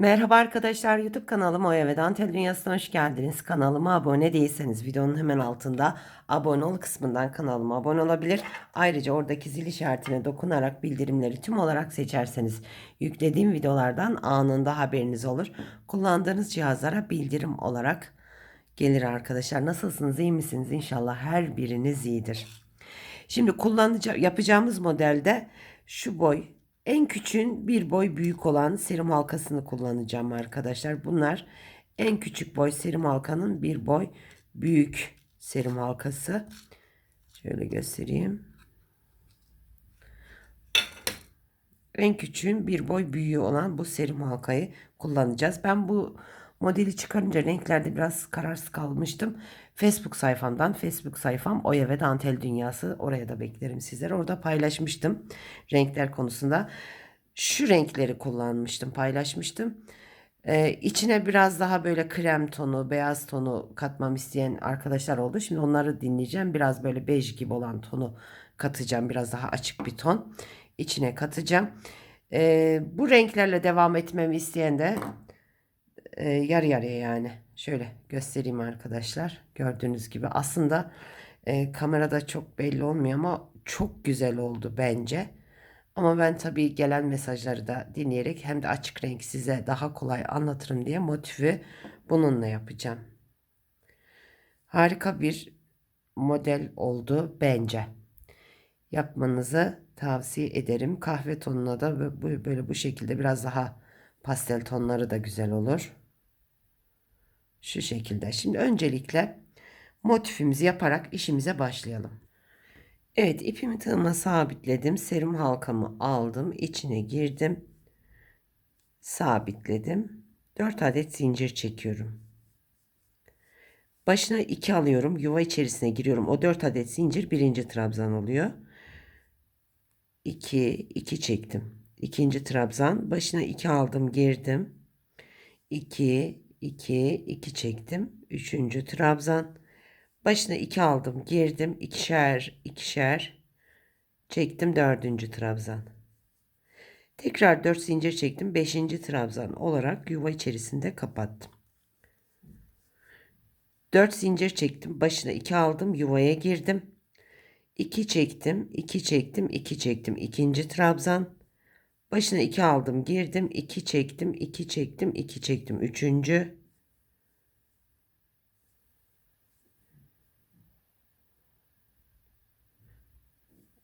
Merhaba arkadaşlar YouTube kanalıma Oya ve Dantel Dünyası'na hoş geldiniz. Kanalıma abone değilseniz videonun hemen altında abone ol kısmından kanalıma abone olabilir. Ayrıca oradaki zil işaretine dokunarak bildirimleri tüm olarak seçerseniz yüklediğim videolardan anında haberiniz olur. Kullandığınız cihazlara bildirim olarak gelir arkadaşlar. Nasılsınız iyi misiniz? İnşallah her biriniz iyidir. Şimdi kullanacağım yapacağımız modelde şu boy en küçüğün bir boy büyük olan serum halkasını kullanacağım arkadaşlar. Bunlar en küçük boy serum halkanın bir boy büyük serum halkası. Şöyle göstereyim. En küçüğün bir boy büyüğü olan bu serum halkayı kullanacağız. Ben bu modeli çıkarınca renklerde biraz kararsız kalmıştım. Facebook sayfamdan, Facebook sayfam Oya ve Dantel Dünyası. Oraya da beklerim sizleri. Orada paylaşmıştım renkler konusunda. Şu renkleri kullanmıştım, paylaşmıştım. Ee, içine biraz daha böyle krem tonu, beyaz tonu katmam isteyen arkadaşlar oldu. Şimdi onları dinleyeceğim. Biraz böyle bej gibi olan tonu katacağım. Biraz daha açık bir ton. içine katacağım. Ee, bu renklerle devam etmemi isteyen de e, yarı yarıya yani. Şöyle göstereyim arkadaşlar. Gördüğünüz gibi aslında e, kamerada çok belli olmuyor ama çok güzel oldu bence. Ama ben tabii gelen mesajları da dinleyerek hem de açık renk size daha kolay anlatırım diye motifi bununla yapacağım. Harika bir model oldu bence. Yapmanızı tavsiye ederim. Kahve tonuna da böyle bu şekilde biraz daha pastel tonları da güzel olur. Şu şekilde. Şimdi öncelikle motifimizi yaparak işimize başlayalım. Evet ipimi tığıma sabitledim. Serum halkamı aldım. içine girdim. Sabitledim. 4 adet zincir çekiyorum. Başına 2 alıyorum. Yuva içerisine giriyorum. O 4 adet zincir birinci trabzan oluyor. 2 2 çektim. İkinci trabzan. Başına 2 aldım, girdim. 2 2 2 çektim. Üçüncü trabzan. Başına 2 aldım, girdim. ikişer ikişer çektim dördüncü trabzan. Tekrar 4 zincir çektim. Beşinci trabzan olarak yuva içerisinde kapattım. 4 zincir çektim. Başına 2 aldım. Yuvaya girdim. 2 çektim. 2 çektim. 2 çektim. ikinci trabzan. Başına 2 aldım. Girdim. 2 çektim. 2 çektim. 2 çektim. Üçüncü.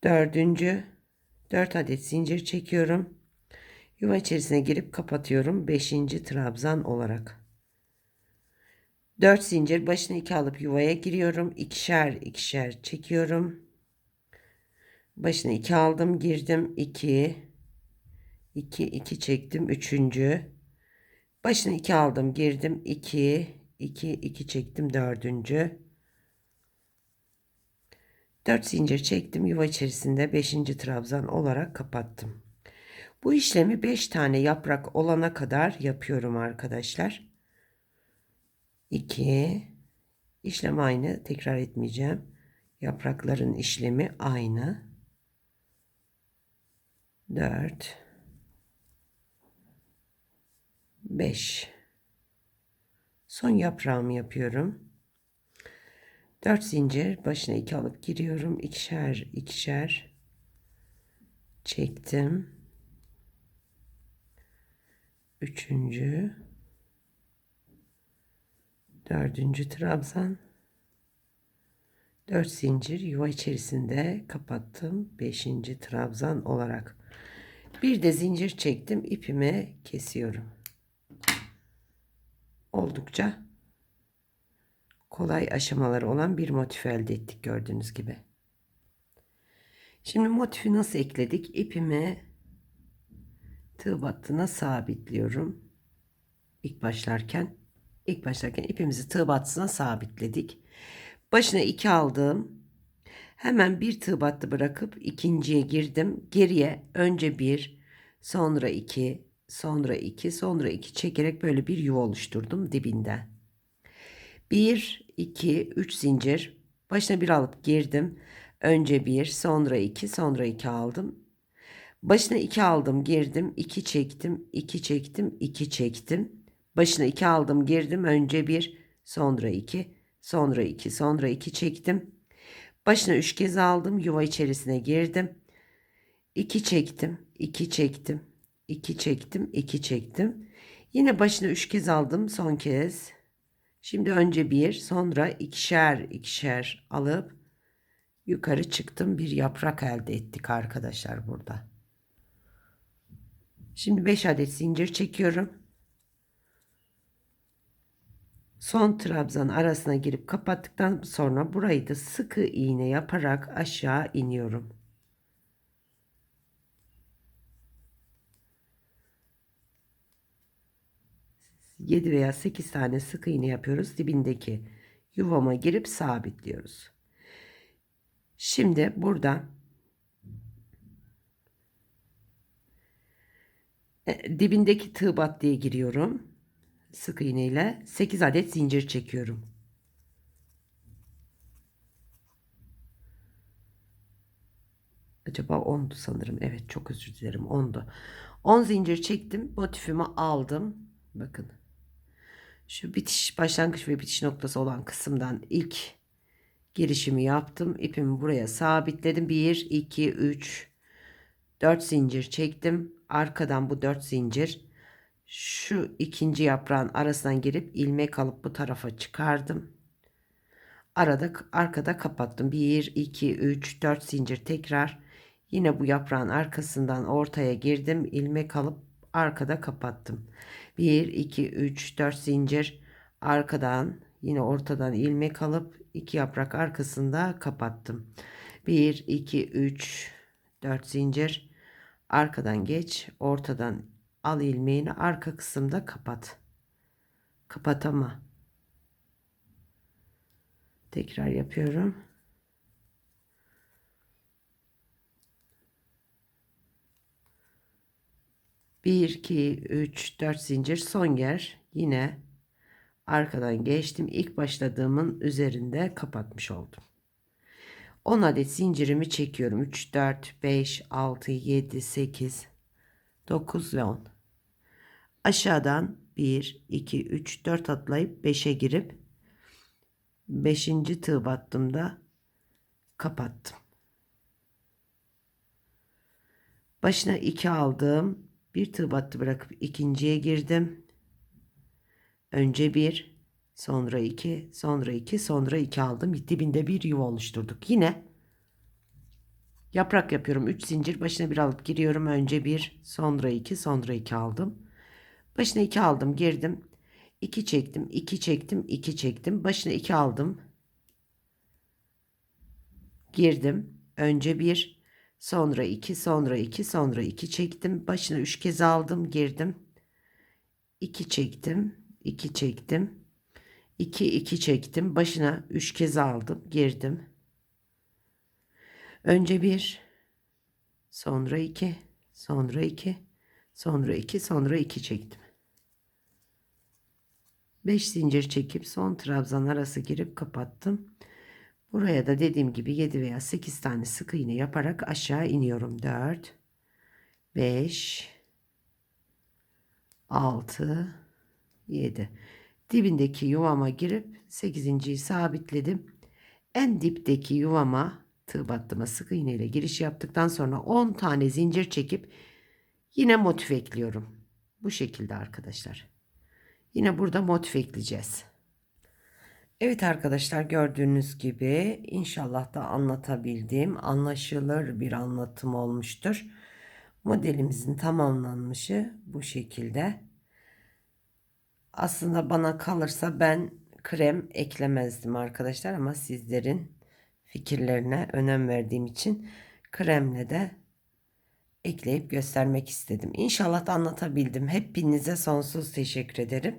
Dördüncü. 4 adet zincir çekiyorum. Yuva içerisine girip kapatıyorum. Beşinci trabzan olarak. 4 zincir başına 2 alıp yuvaya giriyorum. ikişer ikişer çekiyorum. Başına 2 aldım, girdim. 2 2 2 çektim. Üçüncü. Başına 2 aldım, girdim. 2 2 2 çektim. Dördüncü. 4 zincir çektim. Yuva içerisinde 5. trabzan olarak kapattım. Bu işlemi 5 tane yaprak olana kadar yapıyorum arkadaşlar. 2 işlem aynı. Tekrar etmeyeceğim. Yaprakların işlemi aynı. 4 5 Son yaprağımı yapıyorum. 4 zincir başına 2 alıp giriyorum. ikişer ikişer çektim. Üçüncü dördüncü trabzan 4 zincir yuva içerisinde kapattım. 5. trabzan olarak. Bir de zincir çektim. ipimi kesiyorum. Oldukça kolay aşamaları olan bir motif elde ettik gördüğünüz gibi. Şimdi motifi nasıl ekledik? İpimi tığ battığına sabitliyorum. İlk başlarken ilk başlarken ipimizi tığ battısına sabitledik. Başına 2 aldım. Hemen bir tığ battı bırakıp ikinciye girdim. Geriye önce bir, sonra iki, sonra iki, sonra iki çekerek böyle bir yuva oluşturdum dibinden. 1, 2, 3 zincir. Başına bir alıp girdim. Önce bir, sonra iki, sonra iki aldım. Başına 2 aldım, girdim, 2 çektim, 2 çektim, 2 çektim. Başına 2 aldım, girdim. Önce 1, sonra 2, sonra 2, sonra 2 çektim. Başına 3 kez aldım, yuva içerisine girdim. 2 çektim, 2 çektim, 2 çektim, 2 çektim. Yine başına 3 kez aldım, son kez. Şimdi önce 1, sonra ikişer ikişer alıp yukarı çıktım. Bir yaprak elde ettik arkadaşlar burada. Şimdi 5 adet zincir çekiyorum. Son trabzan arasına girip kapattıktan sonra burayı da sıkı iğne yaparak aşağı iniyorum. Yedi veya sekiz tane sık iğne yapıyoruz. Dibindeki yuvama girip sabitliyoruz. Şimdi burada e, dibindeki tığ battıya giriyorum. Sık iğne ile 8 adet zincir çekiyorum. Acaba 10'du sanırım. Evet çok özür dilerim 10'du. 10 zincir çektim. Motifimi aldım. Bakın. Şu bitiş başlangıç ve bitiş noktası olan kısımdan ilk girişimi yaptım. İpimi buraya sabitledim. 1 2 3 4 zincir çektim. Arkadan bu 4 zincir şu ikinci yaprağın arasından girip ilmek alıp bu tarafa çıkardım. Arada arkada kapattım. 1 2 3 4 zincir tekrar yine bu yaprağın arkasından ortaya girdim. ilmek alıp arkada kapattım. 1 2 3 4 zincir arkadan yine ortadan ilmek alıp iki yaprak arkasında kapattım. 1 2 3 4 zincir arkadan geç ortadan al ilmeğini arka kısımda kapat. Kapatama. Tekrar yapıyorum. Bir, iki, üç, dört zincir son yer. Yine arkadan geçtim. İlk başladığımın üzerinde kapatmış oldum. 10 adet zincirimi çekiyorum. 3, 4, 5, 6, 7, 8, 9 ve 10. Aşağıdan 1, 2, 3, 4 atlayıp 5'e girip 5. tığ battığımda kapattım. Başına 2 aldım. Bir tığ battı bırakıp ikinciye girdim. Önce 1, sonra 2, sonra 2, sonra 2 aldım. Dibinde bir yuva oluşturduk. Yine yaprak yapıyorum. 3 zincir başına bir alıp giriyorum. Önce 1, sonra 2, sonra 2 aldım. Başına 2 aldım, girdim. 2 çektim, 2 çektim, 2 çektim. Başına 2 aldım. Girdim. Önce 1, sonra 2, sonra 2, sonra 2 çektim. Başına 3 kez aldım, girdim. 2 çektim, 2 çektim. 2 2 çektim. Başına 3 kez aldım, girdim. Önce 1, sonra 2, sonra 2, sonra 2, sonra 2 çektim. 5 zincir çekip son trabzan arası girip kapattım. Buraya da dediğim gibi 7 veya 8 tane sık iğne yaparak aşağı iniyorum. 4 5 6 7 dibindeki yuvama girip 8.yi sabitledim. En dipteki yuvama tığ battıma sık iğne ile giriş yaptıktan sonra 10 tane zincir çekip yine motif ekliyorum. Bu şekilde arkadaşlar. Yine burada motif ekleyeceğiz. Evet arkadaşlar gördüğünüz gibi inşallah da anlatabildiğim anlaşılır bir anlatım olmuştur. Modelimizin tamamlanmışı bu şekilde. Aslında bana kalırsa ben krem eklemezdim arkadaşlar ama sizlerin fikirlerine önem verdiğim için kremle de ekleyip göstermek istedim. İnşallah da anlatabildim. Hepinize sonsuz teşekkür ederim.